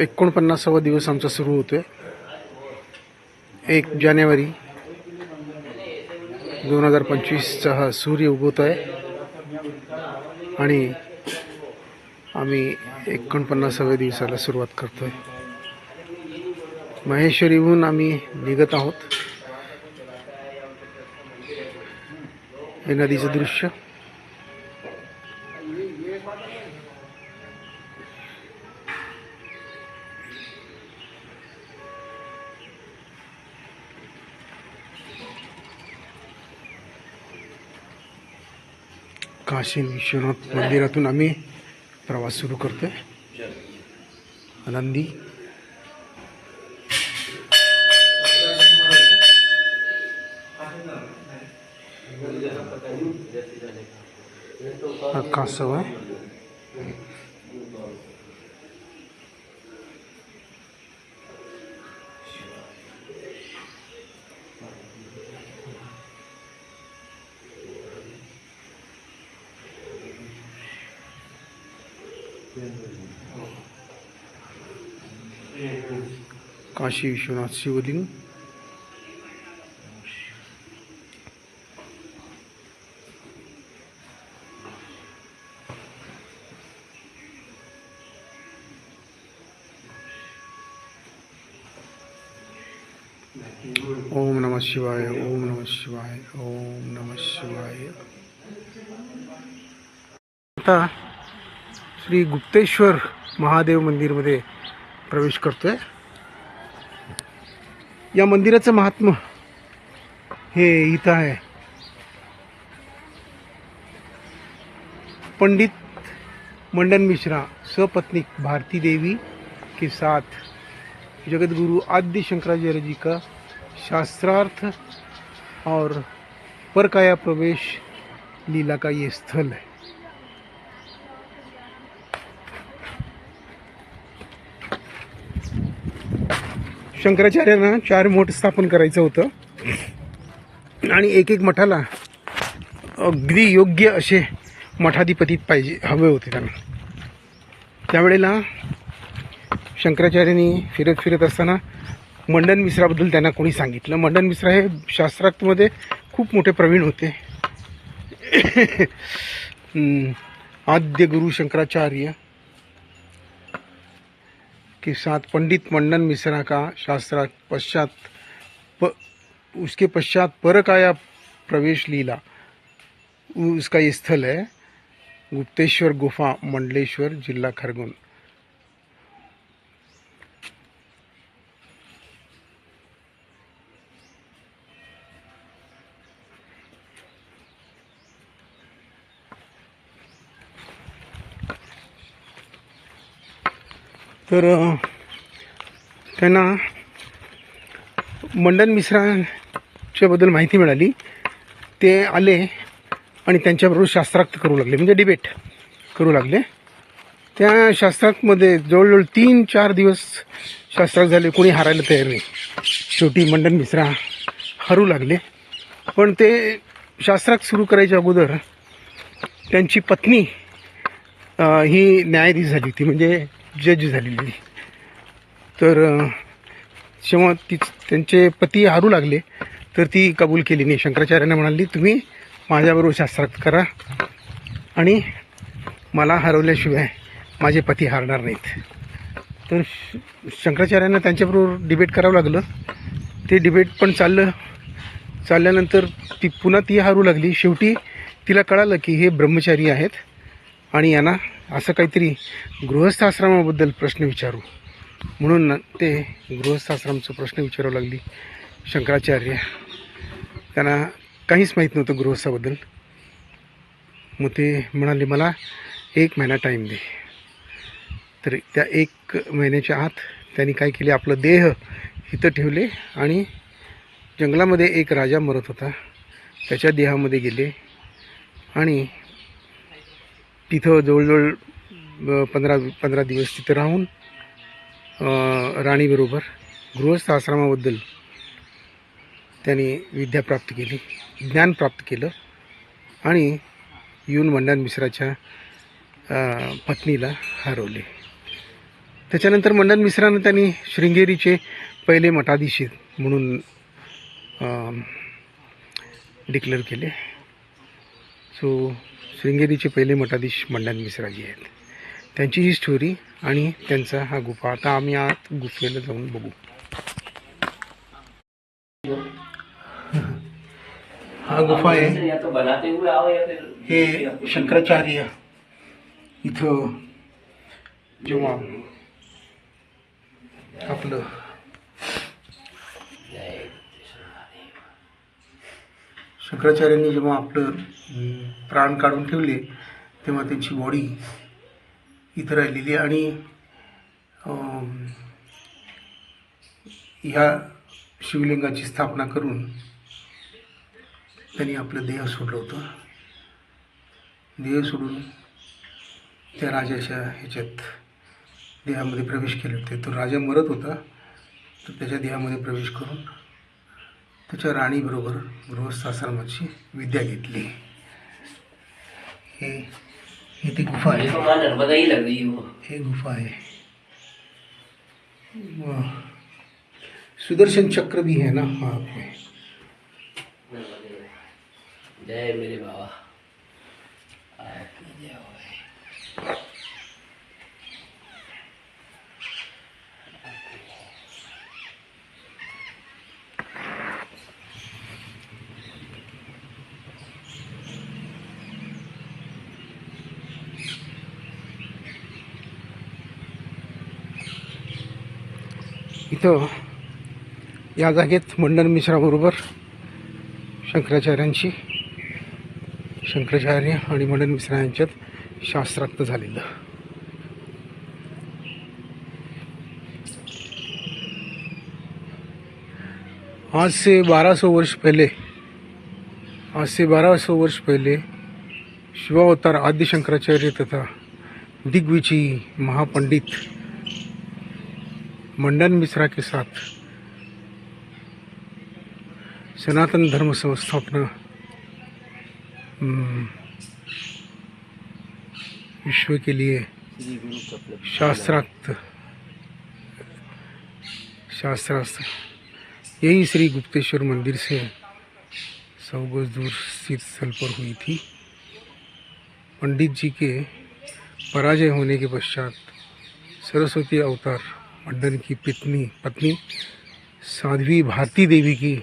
एकोणपन्नासावा दिवस आमचा सुरू होतोय. एक जानेवारी दोन हजार पंचवीसचा हा सूर्य उगवत आहे आणि आम्ही एकोणपन्नासाव्या दिवसाला सुरुवात करतोय. महेश्वरीहून आम्ही निघत आहोत. हे नदीचं दृश्य. काशी विश्वनाथ मंदिरातून आम्ही प्रवास सुरू करतो आहे आनंदी. हा कासव आहे. काशी विश्वनाथ शिवलिंग। ओम नमः शिवाय ओम नमः शिवाय ओम नमः शिवाय। आता श्री गुप्तेश्वर महादेव मंदिरमध्ये प्रवेश करतो आहे या मंदिराचं महात्म हे इथं आहे. पंडित मंडन मिश्रा सपत्नीक भारती देवी के साथ जगतगुरु आद्य शंकराचार्य जी का शास्त्रार्थ और परकाया प्रवेश लीला का ये स्थल है। शंकराचार्यांना चार मठ स्थापन करायचं होतं. आणि एक एक मठाला अगदी योग्य असे मठाधिपती पाहिजे हवे होते त्यांना. त्यावेळेला शंकराचार्यांनी फिरत फिरत असताना मंडन मिश्राबद्दल त्यांना कोणी सांगितलं. मंडन मिश्रा हे शास्त्रार्थमध्ये खूप मोठे प्रवीण होते. आद्य गुरु शंकराचार्य के साथ पंडित मंडन मिश्रा का शास्त्रा पश्चात प, उसके पश्चात परकाया प्रवेश लीला। उसका ये स्थल है गुप्तेश्वर गुफा मंडलेश्वर जिला खरगोन। तर त्यांना मंडन मिश्रांच्याबद्दल माहिती मिळाली. ते आले आणि त्यांच्याबरोबर शास्त्रार्थ करू लागले. म्हणजे डिबेट करू लागले. त्या शास्त्रार्थमध्ये जवळजवळ तीन चार दिवस शास्त्रार्थ झाले. कोणी हारायला तयार नाही. शेवटी मंडन मिश्रा हरू लागले. पण ते शास्त्रार्थ सुरू करायच्या अगोदर त्यांची पत्नी ही न्यायाधीश झाली होती. म्हणजे जज झालेली. तर जेव्हा ती त्यांचे पती हारू लागले तर ती कबूल केली. नाही शंकराचार्यांना म्हणाली तुम्ही माझ्याबरोबर शास्त्रार्थ करा आणि मला हरवल्याशिवाय माझे पती हारणार नाहीत. तर श- शंकराचार्यांना त्यांच्याबरोबर डिबेट करावं लागलं. ते डिबेट पण चाललं. चालल्यानंतर ती पुन्हा ती हारू लागली. शेवटी तिला कळालं की हे ब्रह्मचारी आहेत. आणि यांना असं काहीतरी गृहस्थाश्रमाबद्दल प्रश्न विचारू. म्हणून ते गृहस्थाश्रमचा प्रश्न विचारावं लागली शंकराचार्य. त्यांना काहीच माहीत नव्हतं गृहस्थाबद्दल. मग ते म्हणाले मला एक महिना टाईम दे. तर त्या एक महिन्याच्या आत त्यांनी काय केले आपलं देह इथं ठेवले आणि जंगलामध्ये एक राजा मरत होता. त्याच्या देहामध्ये गेले आणि तिथं जवळजवळ पंधरा पंधरा दिवस तिथं राहून राणीबरोबर गृहस्थ आश्रमाबद्दल त्यांनी विद्या प्राप्त केली ज्ञान प्राप्त केलं आणि येऊन मंडन मिश्राच्या पत्नीला हरवले. त्याच्यानंतर मंडन मिश्रानं त्यांनी शृंगेरीचे पहिले मठाधीश म्हणून डिक्लेअर केले. सो श्रृंगेरीचे पहिले मठाधीश मंडन मिश्राजी आहेत. त्यांची ही स्टोरी आणि त्यांचा हा गुफा. आता आम्ही आत गुफेला जाऊन बघू. हा गुफा आहे. हे शंकराचार्य इथं जेव्हा आपलं शंकराचार्यांनी जेव्हा आपलं प्राण काढून ठेवले तेव्हा त्यांची बॉडी इथं राहिलेली आणि ह्या शिवलिंगाची स्थापना करून त्यांनी आपलं देह सोडलं होतं. देह सोडून त्या राजाच्या ह्याच्यात देहामध्ये प्रवेश केले. होते तो राजा मरत होता तर त्याच्या देहामध्ये प्रवेश करून त्याच्या राणीबरोबर गृहस्थाश्रमाची विद्या घेतली हे हे ती गुफा आहे तो नर्मदा ही लग रही हो हे गुफा आहे सुदर्शन चक्र भी है ना हाँ है जय मेरे बाबा। इथं या जागेत मंडन मिश्राबरोबर शंकराचार्यांशी शंकराचार्य आणि मंडन मिश्रा यांच्यात शास्त्रार्थ झालेलं. आज से 1200 वर्ष पहले आज से 1200 वर्ष पहले शिवावतार आदि शंकराचार्य तथा दिग्विजयी महापंडित मंडन मिश्रा के साथ सनातन धर्म संस्थापना हम्म, विश्व के लिए शास्त्रार्थ शास्त्रार्थ यही श्री गुप्तेश्वर मंदिर से सौ गज दूर स्थित स्थल पर हुई थी। पंडित जी के पराजय होने के पश्चात सरस्वती अवतार मंडन की पत्नी पत्नी, साध्वी भारती देवी की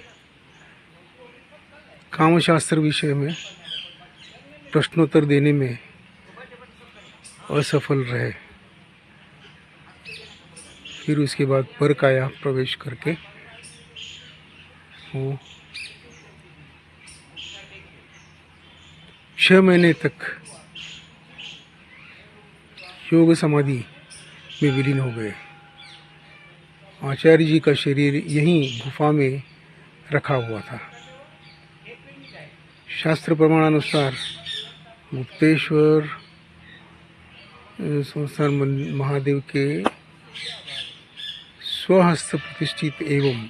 कामशास्त्र विषय में प्रश्नोत्तर देने में असफल रहे। फिर उसके बाद पर काया प्रवेश करके वो छः महीने तक योग समाधि में विलीन हो गए। आचार्य जी का शरीर यहीं गुफा में रखा हुआ था। शास्त्र प्रमाणानुसार गुप्तेश्वर संस्थान महादेव के स्वहस्त प्रतिष्ठित एवं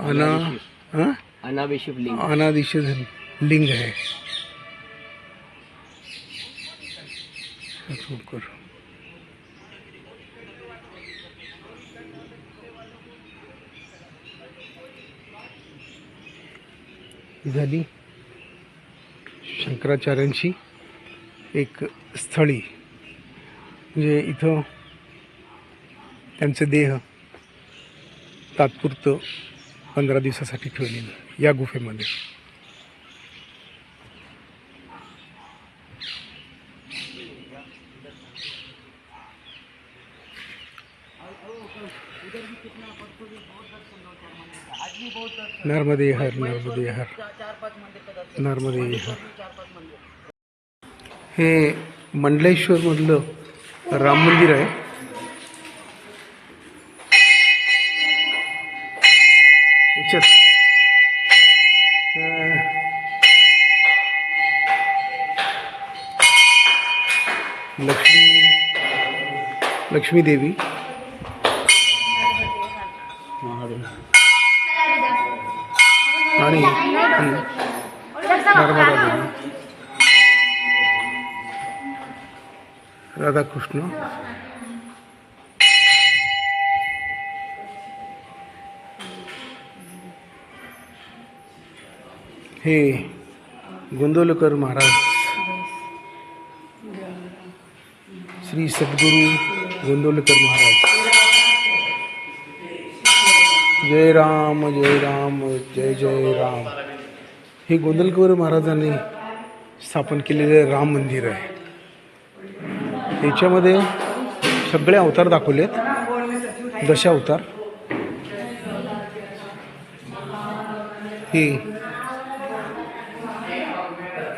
अना हाँ? लिंग। लिंग है। ही झाली. शंकराचार्यांची एक स्थळी. म्हणजे इथं त्यांचे देह तात्पुरतं पंधरा दिवसासाठी ठेवलेलं या गुफेमध्ये. नर्मदे हर नर्मदे हर। नर्मदे हर। हे मंडलेश्वरमधलं राम मंदिर आहे. याच्यात लक्ष्मी लक्ष्मी देवी. पाणी राधाकृष्ण. हे गोंदोलकर महाराज. श्री सद्गुरु गोंदोलकर महाराज. जय राम जय राम जय जय राम. हे गोंदवलेकर महाराजांनी स्थापन केलेले राम मंदिर आहे. याच्यामध्ये सगळे अवतार दाखवलेत. दशा अवतार. हे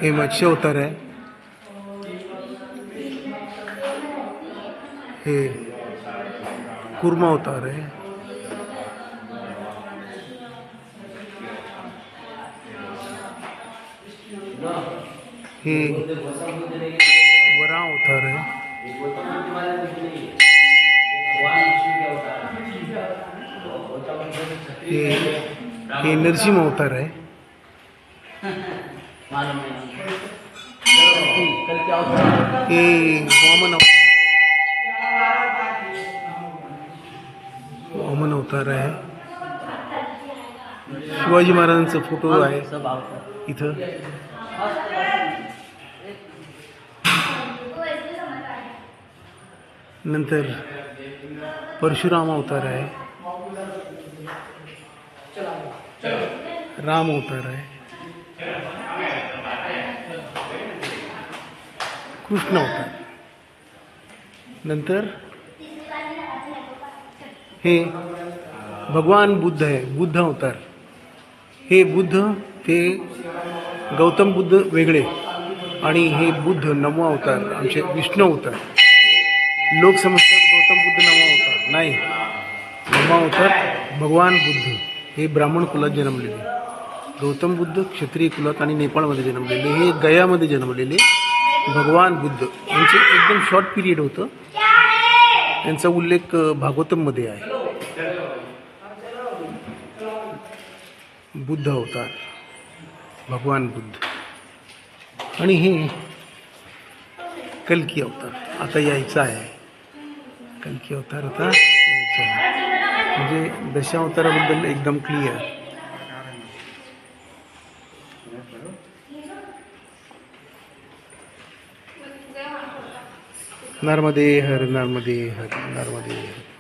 हे मत्स्य अवतार आहे. हे कुर्मा अवतार आहे. हे वरा अवतार आहे. हे हे नरसिंह अवतार आहे. हे वामन अवतार वामन अवतार आहे. शिवाजी महाराजांचा फोटो आहे. इथं. नंतर परशुराम अवतार आहे. राम अवतार आहे. कृष्ण अवतार. नंतर हे भगवान बुद्ध आहे बुद्ध अवतार. हे बुद्ध ते गौतम बुद्ध वेगळे आणि हे बुद्ध नमो अवतार आमचे विष्णू अवतार. लोक समजतात गौतम बुद्ध नामा होता नाही. नववा अवतार भगवान बुद्ध. हे ब्राह्मण कुलात जन्मलेले. गौतम बुद्ध क्षत्रिय कुलात आणि नेपाळमध्ये जन्मलेले. हे गयामध्ये जन्मलेले भगवान बुद्ध. यांचे एकदम शॉर्ट पिरियड होतं. त्यांचा उल्लेख भागवतममध्ये आहे. बुद्ध अवतार. भगवान बुद्ध. आणि हे कल्की अवतार. आता यायचा आहे. कल्की अवतार आता म्हणजे दशावताराबद्दल एकदम क्लिअर नर्मदे हर नर्मदे हर नर्मदे हर.